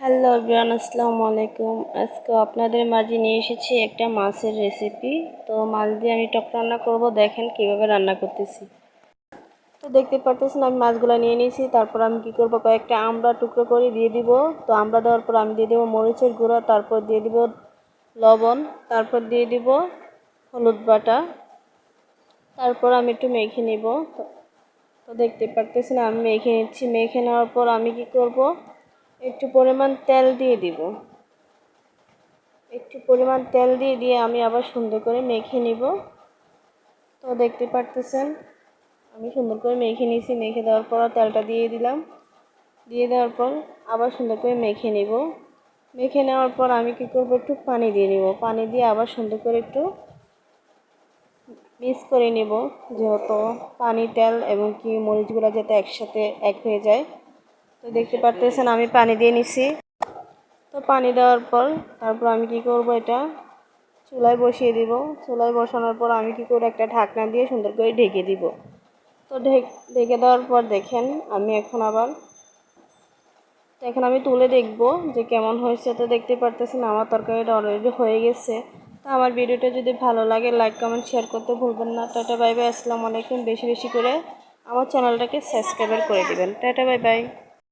Hello everyone আসসালামু আলাইকুম আজকে আপনাদের মাঝে নিয়ে এসেছি একটা মাছের রেসিপি তো মাছ দিয়ে আমি টক রান্না করব দেখেন কীভাবে রান্না করতেছি তো দেখতে পারতেছেন আমি মাছগুলো নিয়ে নিয়েছি তারপর আমি কি করব কয়েকটা আমড়া টুকরো করে দিয়ে দিব তো আমড়া দেওয়ার পর আমি দিয়ে দেবো মরিচের গুঁড়ো তারপর দিয়ে দিব লবণ তারপর দিয়ে দিব হলুদ বাটা তারপর আমি একটু মেখে নিব তো দেখতে পারতেছেন আমি মেখে নিচ্ছি মেখে নেওয়ার পর আমি কি করব একটু পরিমাণ তেল দিয়ে দিব। একটু পরিমাণ তেল দিয়ে দিয়ে আমি আবার সুন্দর করে মেখে নিব। তো দেখতে পারতেছেন, আমি সুন্দর করে মেখে নিয়েছি মেখে দেওয়ার পর তেলটা দিয়ে দিলাম। দিয়ে দেওয়ার পর আবার সুন্দর করে মেখে নিব। মেখে নেওয়ার পর আমি কি করব? একটু পানি দিয়ে নিব। পানি দিয়ে আবার সুন্দর করে একটু মিক্স করে নেব। যেহেতু পানি, তেল এবং কি মরিচগুলো যাতে একসাথে এক হয়ে যায়। তো দেখতে পারতেছেন, আমি পানি দিয়ে নিছি। তো পানি দেওয়ার পর তারপর আমি কি করব এটা? চুলায় বসিয়ে দিব। চুলায় বসানোর পর আমি কি করে একটা ঢাকনা দিয়ে সুন্দর করে ঢেকে দিব। তো ঢেকে দেওয়ার পর দেখেন, আমি এখন আবার, তো এখন আমি তুলে দেখব যে কেমন হয়েছে। তো দেখতে পারতেছেন, আমার তরকারিটা অলরেডি হয়ে গেছে। তো আমার ভিডিওটা যদি ভালো লাগে লাইক কমেন্ট শেয়ার করতে ভুলবেন না। টাটা, বাই বাই, আসসালামু আলাইকুম। বেশি বেশি করে আমার চ্যানেলটাকে সাবস্ক্রাইবার করে দিবেন। Tata, bye bye.